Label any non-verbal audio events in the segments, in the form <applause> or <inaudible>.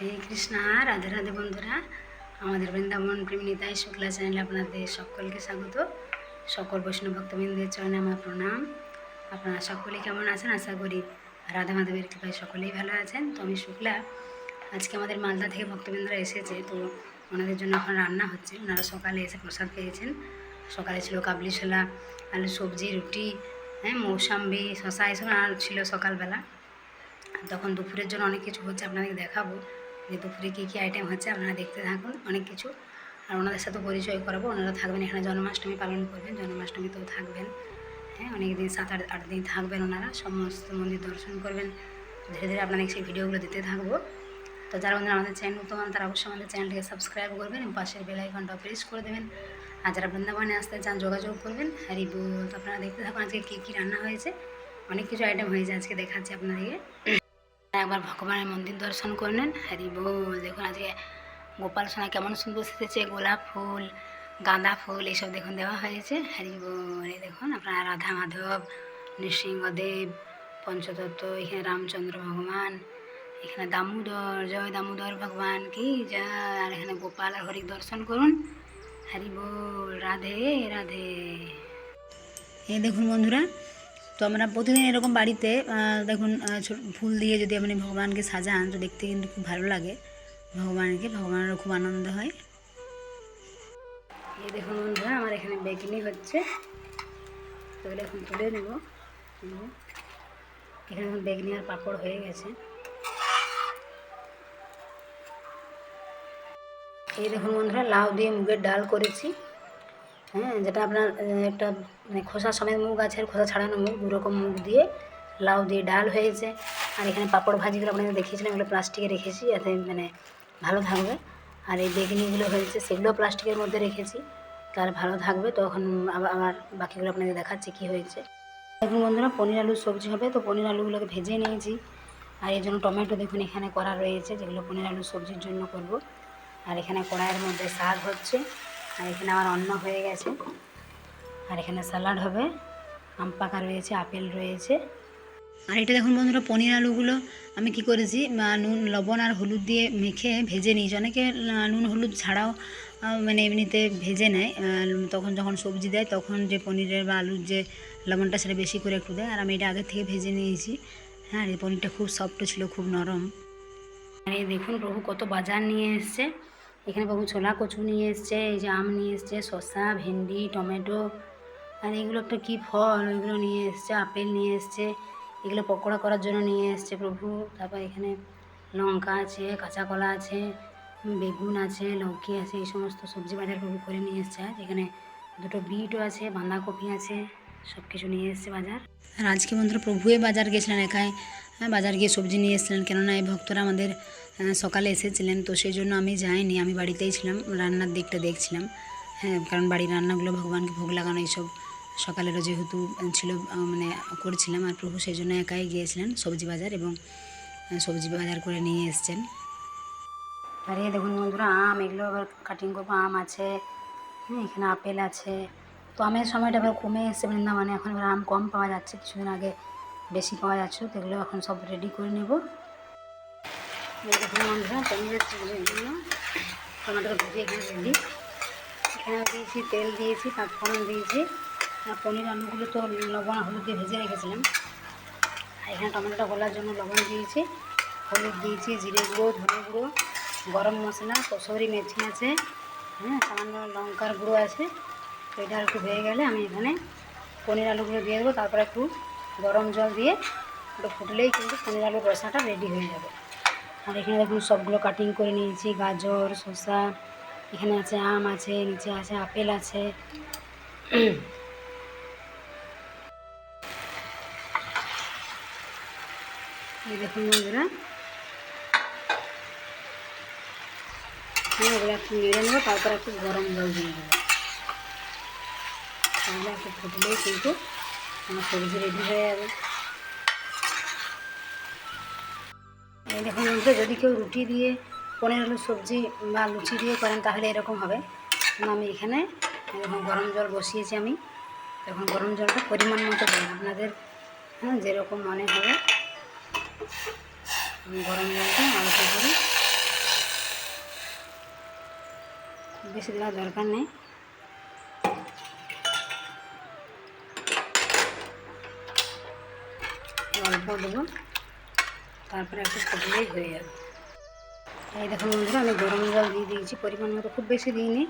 হরে কৃষ্ণা, রাধে রাধে বন্ধুরা। আমাদের বৃন্দাবন প্রেমিতাই শুক্লা চ্যানেলে আপনাদের সকলকে স্বাগত। সকল বৈষ্ণব ভক্তবৃন্দের চরণে আমার প্রণাম। আপনারা সকলেই কেমন আছেন? আশা করি রাধা মাধবের কৃপায় সকলেই ভালো আছেন। তো আমি শুক্লা, আজকে আমাদের মালদা থেকে ভক্তবৃন্দরা এসেছে। তো ওনাদের জন্য এখন রান্না হচ্ছে। ওনারা সকালে এসে প্রসাদ পেয়েছেন। সকালে ছিল কাবলি ছোলা, আলু সবজি, রুটি হ্যাঁ মৌসাম্বি শশা এসব ছিল সকালবেলা। তখন দুপুরের জন্য অনেক কিছু হচ্ছে আপনাদের দেখাবো। যে দুপুরে কী কী আইটেম হচ্ছে আপনারা দেখতে থাকুন, অনেক কিছু। আর ওনাদের সাথে পরিচয় করাবো, ওনারা থাকবেন এখানে, জন্মাষ্টমী পালন করবেন, জন্মাষ্টমীতেও থাকবেন। হ্যাঁ অনেক দিন, সাত আট আট দিন থাকবেন ওনারা, সমস্ত মন্দির দর্শন করবেন। ধীরে ধীরে আপনাদের সেই ভিডিওগুলো দিতে থাকব। তো যারা বন্ধুরা আমাদের চ্যানেল নতুন, তারা অবশ্যই আমাদের চ্যানেলটিকে সাবস্ক্রাইব করবেন, এবং পাশের বেল আইকনটা প্রেস করে দেবেন। আর যারা বৃন্দাবনে আসতে চান, যোগাযোগ করবেন। হ্যারি বল আপনারা দেখতে থাকুন আজকে কী কী রান্না হয়েছে। অনেক কিছু আইটেম হয়েছে আজকে দেখাচ্ছি আপনাদেরকে। একবার ভগবানের মন্দির দর্শন করে নেন। হ্যারি বল। দেখুন আজকে গোপাল সোনা কেমন সুন্দর সেজেছে, গোলাপ ফুল, গাঁদা ফুল, এইসব দেখুন দেওয়া হয়েছে। হ্যারি বল। দেখুন আপনারা রাধা মাধব, নৃসিংহদেব, পঞ্চতত্ত্ব, এখানে রামচন্দ্র ভগবান, এখানে দামোদর, জয় দামোদর ভগবান, কি জয়। আর এখানে গোপাল আর হরি দর্শন করুন। হরি বল। রাধে রাধে। এই দেখুন বন্ধুরা তো আমরা প্রতিদিন এরকম বাড়িতে দেখুন ফুল দিয়ে যদি আপনি ভগবানকে সাজান, তো দেখতে কিন্তু খুব ভালো লাগে। ভগবানকে, ভগবানেরও খুব আনন্দ হয়। এই দেখুন বন্ধুরা, আমার এখানে বেগনি হচ্ছে। তো এখন তুলে নেব। এখানে এখন বেগনি আর পাঁপড় হয়ে গেছে। এই দেখুন বন্ধুরা, লাউ দিয়ে মুগের ডাল করেছি। হ্যাঁ যেটা আপনার একটা মানে খোসা সমেত মুগ গাছের খোসা ছাড়ানো মুগ, দু রকম মুগ দিয়ে লাউ দিয়ে ডাল হয়েছে। আর এখানে পাঁপড় ভাজিগুলো আপনাদের দেখিয়েছিলাম, এগুলো প্লাস্টিকে রেখেছি, যাতে মানে ভালো থাকবে। আর এই বেগনিগুলো হয়েছে, সেগুলো প্লাস্টিকের মধ্যে রেখেছি তার ভালো থাকবে। তখন আবার আবার বাকিগুলো আপনাদের দেখাচ্ছি কী হয়েছে। দেখুন বন্ধুরা, পনির আলুর সবজি হবে, তো পনির আলুগুলোকে ভেজে নিয়েছি। আর এই জন্য টমেটো দেখুন এখানে করা রয়েছে, যেগুলো পনির আলুর সবজির জন্য করব। আর এখানে কড়াইয়ের মধ্যে শাক হচ্ছে। আর এখানে আমার অন্ন হয়ে গেছে। আর এখানে স্যালাড হবে, আম পাকা রয়েছে, আপেল রয়েছে। আর এটা দেখুন বন্ধুরা, পনির আলুগুলো আমি কি করেছি নুন, লবণ আর হলুদ দিয়ে মেখে ভেজে নিয়েছি। অনেকে নুন, হলুদ ছাড়াও মানে এমনিতে ভেজে নেয়। তখন যখন সবজি দেয়, তখন যে পনিরের বা আলুর যে লবণটা সেটা বেশি করে একটু দেয়। আর আমি এটা আগে থেকে ভেজে নিয়েছি। হ্যাঁ এই পনিরটা খুব সফট ছিল, খুব নরম। আর এই দেখুন, প্রভু কত বাজার নিয়ে এসছে। এখানে প্রভু ছোলা কচু নিয়ে এসছে, এই যে আম নিয়ে এসছে, শসা, ভেন্ডি, টমেটো, আর এগুলো একটা কী ফল? ওইগুলো নিয়ে এসছে, আপেল নিয়ে এসছে, এগুলো পকোড়া করার জন্য নিয়ে এসছে প্রভু। তারপর এখানে লঙ্কা আছে, কাঁচা কলা আছে, বেগুন আছে, লৌকি আছে, এই সমস্ত সবজি বাজার প্রভু করে নিয়ে এসছে। এখানে দুটো বিটও আছে, বাঁধাকপি আছে সব কিছু নিয়ে এসছে বাজার। আর আজকে বন্ধুরা প্রভুয়ে বাজার গেছিলেন একাই। হ্যাঁ বাজার গিয়ে সবজি নিয়ে এসেছিলেন। কেননা এই ভক্তরা আমাদের সকালে এসেছিলেন, তো সেই জন্য আমি যাইনি। আমি বাড়িতেই ছিলাম, রান্নার দিকটা দেখছিলাম। হ্যাঁ কারণ বাড়ির রান্নাগুলো ভগবানকে ভোগ লাগানো এইসব সকালেরও যেহেতু ছিল মানে করছিলাম আর প্রভু সেই জন্য একাই গিয়েছিলেন সবজি বাজার এবং সবজি বাজার করে নিয়ে এসছেন। আর এই দেখুন বন্ধুরা, আম, এগুলো আবার কাটিং করব, আম আছে হ্যাঁ এখানে আপেল আছে। তো আমের সময়টা আবার কমে এসছে বৃন্দাবনে, এখন আম কম পাওয়া যাচ্ছে, কিছুদিন আগে বেশি পাওয়া যাচ্ছে, তো এগুলো এখন সব রেডি করে নেব। টমেটো এখানে দিয়েছি তেল দিয়েছি পাঁচফোড়ন দিয়েছি, আর পনির আলুগুলো তো লবণ হলুদ দিয়ে ভেজে রেখেছিলাম। আর এখানে টমেটোটা গলার জন্য লবণ দিয়েছি, হলুদ দিয়েছি, জিরে গুঁড়ো, ধনে গুঁড়ো, গরম মশলা, কসুরি মেথি আছে হ্যাঁ সামান্য লঙ্কার গুঁড়ো আছে। তো এটা একটু হয়ে গেলে আমি এখানে পনির আলুগুলো দিয়ে দেবো, তারপরে একটু গরম জল দিয়ে একটু ফুটলেই কিন্তু পনির আলুর রসাটা রেডি হয়ে যাবে। আর এখানে দেখুন সবগুলো কাটিং করে নিয়েছি, গাজর, শসা, এখানে আছে আম আছে, নিচে আছে আপেল আছে। এই দেখুন বন্ধুরা এগুলো একটু নেড়ে নেব, তারপর একটু গরম জল দিয়ে দেবো। তাহলে একটু ফুটলেই কিন্তু আমার সবজি রেডি হয়ে যাবে দেখুন বন্ধুরা, যদি কেউ রুটি দিয়ে পনির আলু সবজি বা লুচি দিয়ে করেন, তাহলে এরকম হবে। আমি এখানে এখন গরম জল বসিয়েছি আমি। তখন গরম জলটা পরিমাণ মতো দেবো। আপনাদের হ্যাঁ যেরকম মনে হবে। গরম জলটা আলাদা করে বেশি দেওয়ার দরকার নেই। অল্প দেবো। তারপরে একটু ফুটলেই হয়ে যাবে। এই দেখুন বন্ধুরা, আমি গরম জল দিয়ে দিয়েছি। পরিমাণ মতো খুব বেশি দিইনি।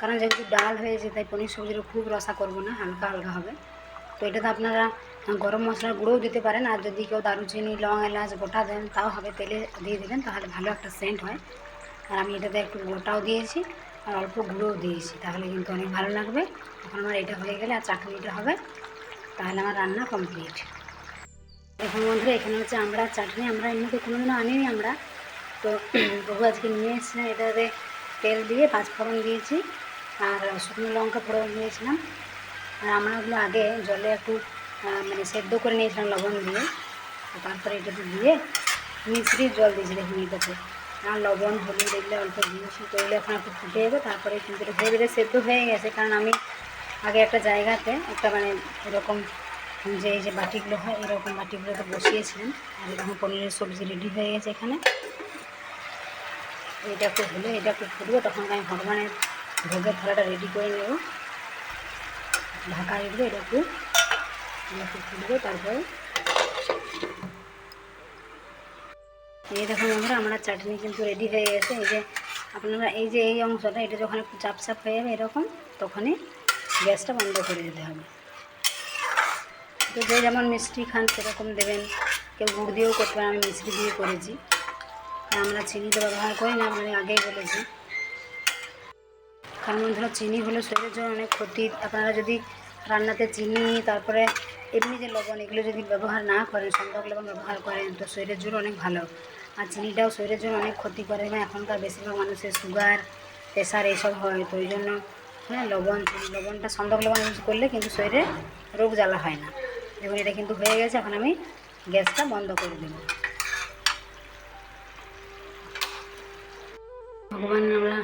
কারণ যেহেতু ডাল হয়েছে, তাই পনির সবজিটা খুব রসা করব না, হালকা হালকা হবে। তো এটাতে আপনারা গরম মশলার গুঁড়োও দিতে পারেন। আর যদি কেউ দারুচিনি, লং এলাচ, গোটা দেন, তাও হবে। তেলে দিয়ে দেবেন, তাহলে ভালো একটা সেন্ট হয়। আর আমি এটাতে একটু গোটাও দিয়েছি, আর অল্প গুঁড়োও দিয়েছি। তাহলে কিন্তু অনেক ভালো লাগবে। এখন আমার এটা হয়ে গেলে, আর চাটনিটা হবে। তাহলে আমার রান্না কমপ্লিট এখন বন্ধুরা, এখানে হচ্ছে আমরা চাটনি, আমরা এমনিতে কোনোদিনও আনিনি আমরা। তো <clears throat> প্রভু আজকে নিয়ে এসেছিলাম এটাতে তেল দিয়ে, পাঁচ ফোড়ন দিয়েছি, আর শুকনো লঙ্কা ফোড়ন দিয়েছিলাম। আর আমরা ওগুলো আগে জলে একটু মানে সেদ্ধ করে নিয়েছিলাম লবণ দিয়ে। তারপরে এটাতে দিয়ে মিশ্রির জল দিয়েছি, দেখুন এটাতে। আর লবণ, হলুদ, এগুলো অল্প দিয়েছি, তো এগুলো এখন একটু ফুটে যাবে, তারপরে কিন্তু এটা ধীরে ধীরে সেদ্ধ হয়ে গেছে। কারণ আমি আগে একটা জায়গাতে একটা মানে এরকম যে এই যে বাটিগুলো হয়, এরকম বাটিগুলোতে বসিয়েছিলাম। আর এরকম পনিরের সবজি রেডি হয়ে গেছে এখানে। এটা একটু হলে এটা একটু ফুটবে, তখন আমি ভগবানের ভোগের থালাটা রেডি করে নেব। ঢাকা রেখে এটা একটু এটা একটু ফুটবে, তারপরে এই দেখুন বন্ধুরা, আমরা চাটনি কিন্তু রেডি হয়ে গেছে। এই যে আপনারা, এই যে এই অংশটা, এটা যখন একটু চাপ চাপ হয়ে যাবে এরকম, তখনই গ্যাসটা বন্ধ করে দিতে হবে। তো যে যেমন মিষ্টি খান সেরকম দেবেন। কেউ গুড় দিয়েও করতে পারেন আমি মিষ্টি দিয়ে করেছি। আমরা চিনি তো ব্যবহার করি না আপনাদের আগেই বলেছি। কারণ ধরো চিনি হলে শরীরের জন্য অনেক ক্ষতি। আপনারা যদি রান্নাতে চিনি, তারপরে এমনি যে লবণ, এগুলো যদি ব্যবহার না করেন সন্দক লবণ ব্যবহার করেন, তো শরীরের জন্য অনেক ভালো। আর চিনিটাও শরীরের জন্য অনেক ক্ষতি করে, এবং এখনকার বেশিরভাগ মানুষের সুগার প্রেশার এইসব হয়। তো ওই জন্য হ্যাঁ লবণ, লবণটা সন্দক লবণ ইউজ করলে কিন্তু শরীরে রোগ জ্বালা হয় না। দেখুন এটা কিন্তু হয়ে গেছে, এখন আমি গ্যাসটা বন্ধ করে দেবো। ভগবান, আমরা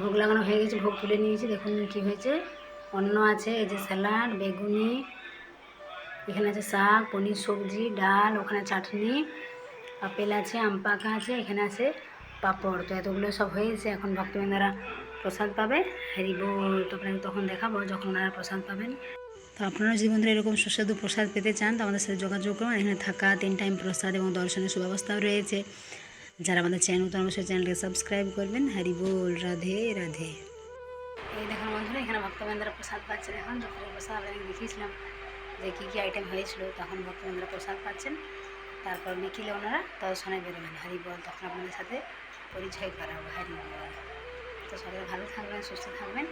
ভোগ লাগানো হয়ে গেছে, ভোগ তুলে নিয়েছি, দেখুন কী হয়েছে। অন্ন আছে, এই যে স্যালাড, বেগুনি, এখানে আছে শাক, পনির, সবজি, ডাল, ওখানে চাটনি, আপেল আছে, আম পাকা আছে, এখানে আছে পাঁপড়। তো এতগুলো সব হয়েছে, এখন ভক্তবৃন্দরা প্রসাদ পাবে। হ্যারি বল, তো তখন দেখাবো যখন ওনারা প্রসাদ পাবেন। তো আপনারা যদি বন্ধুরা এরকম সুস্বাদু প্রসাদ পেতে চান, তো আমাদের সাথে যোগাযোগ করুন। এখানে থাকা তিন টাইম প্রসাদ এবং দর্শনের সুব্যবস্থাও রয়েছে। যারা আমাদের চ্যানেল নতুন, অবশ্যই চ্যানেলকে সাবস্ক্রাইব করবেন। হরি বল, রাধে রাধে। এই দেখুন বন্ধুরা, এখানে ভক্তবৃন্দরা প্রসাদ পাচ্ছেন এখন যখন প্রসাদ আমি দেখিয়েছিলাম যে কী কী আইটেম হয়েছিল, তখন ভক্তবৃন্দরা প্রসাদ পাচ্ছেন। তারপর বিকেলে ওনারা দর্শনে বেরোবেন হরি বল, তখন আপনাদের সাথে পরিচয় করাবো। হরি বল। তো সবাই ভালো থাকবেন, সুস্থ থাকবেন।